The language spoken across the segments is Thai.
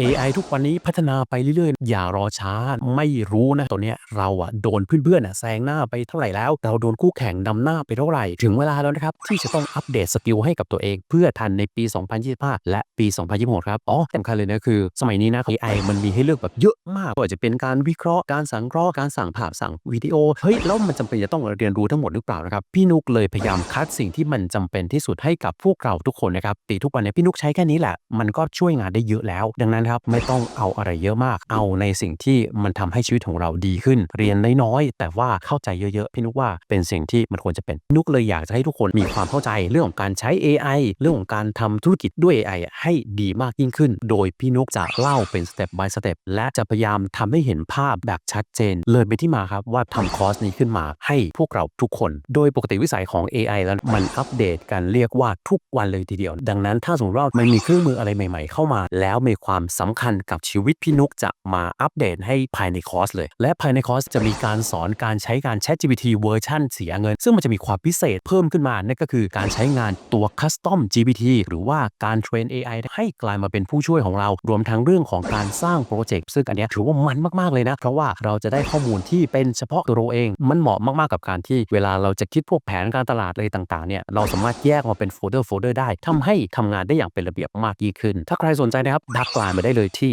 AI ทุกวันนี้พัฒนาไปเรื่อยๆ อย่ารอช้า ไม่รู้นะตอนเนี้ยเราอะโดนเพื่อนๆอะแซงหน้าไปเท่าไหร่แล้ว เราโดนคู่แข่งนำหน้าไปเท่าไหร่ ถึงเวลาแล้วนะครับ ที่จะต้องอัปเดตสกิลให้กับตัวเองเพื่อทันในปี 2025 และปี 2026 ครับ อ๋อสำคัญเลยนะคือ สมัยนี้นะ AI มันมีให้เลือกแบบเยอะมากไม่ว่าจจะเป็นการวิเคราะห์การสังเคราะห์การสั่งภาพสั่งวิดีโอเฮ้ยแล้วมันจำเป็นจะต้องเรียนรู้ทั้งหมดหรือเปล่านะครับพี่นุกเลยพยายามคัดสิ่งที่มันจำเป็นที่สุดให้กับพวกเราทุกคนนะครับตีทุกวันนี้พี่นุกใช้แค่นี้แหละมันก็ช่วยงานได้เยอะแล้ว ดังนั้นครับไม่ต้องเอาอะไรเยอะมาก เอาในสิ่งที่มันทำให้ชีวิตของเราดีขึ้น เรียนน้อยๆแต่ว่าเข้าใจเยอะๆพี่นุกว่าเป็นสิ่งที่มันควรจะเป็นพี่นุกเลยอยากจะให้ทุกคนมีความเข้าใจเรื่องของการใช้ AI เรื่องของการทำธุรกิจด้วย AI ให้ดีมากยิ่งขึ้น โดยพี่นุกจะเล่าเป็นสเต็ป by สเต็ปและจะพยายามทำให้เห็นภาพแบบชัดเจน เลยเป็นที่มาครับว่าทำคอร์สนี้ขึ้นมาให้พวกเราทุกคน โดยปกติวิสัยของ AI แล้วมันอัปเดตกันเรียกว่าทุกวันเลยทีเดียว ดังนั้นถ้าสมมติว่ามันมีเครื่องมืออะไรใหม่ ๆ เข้ามา แล้วมีความสำคัญกับชีวิตพี่นุกจะมาอัปเดตให้ภายในคอร์สเลย และภายในคอร์สจะมีการสอนการใช้การ Chat GPT เวอร์ชันเสียเงิน ซึ่งมันจะมีความพิเศษเพิ่มขึ้นมานั่นก็คือการใช้งานตัว Custom GPT หรือว่าการเทรน AI ให้กลายมาเป็นผู้ช่วยของเรา รวมทั้งเรื่องของการสร้างโปรเจกต์ซึ่งอันนี้ถือว่ามันมาก ๆ เลยนะ เพราะว่าเราจะได้ข้อมูลที่เป็นเฉพาะตัวเราเอง มันเหมาะมาก ๆ กับการที่เวลาเราจะคิดพวกแผนการตลาดอะไรต่างๆเนี่ยเราสามารถแยกมาเป็นโฟลเดอร์โฟลเดอร์ได้ทำให้ทำงานได้อย่างเป็นระเบียบมากยิ่งขึ้น ถ้าใครสนใจนะครับทักไลน์มาได้เลยที่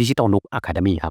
digital nook academy ครับ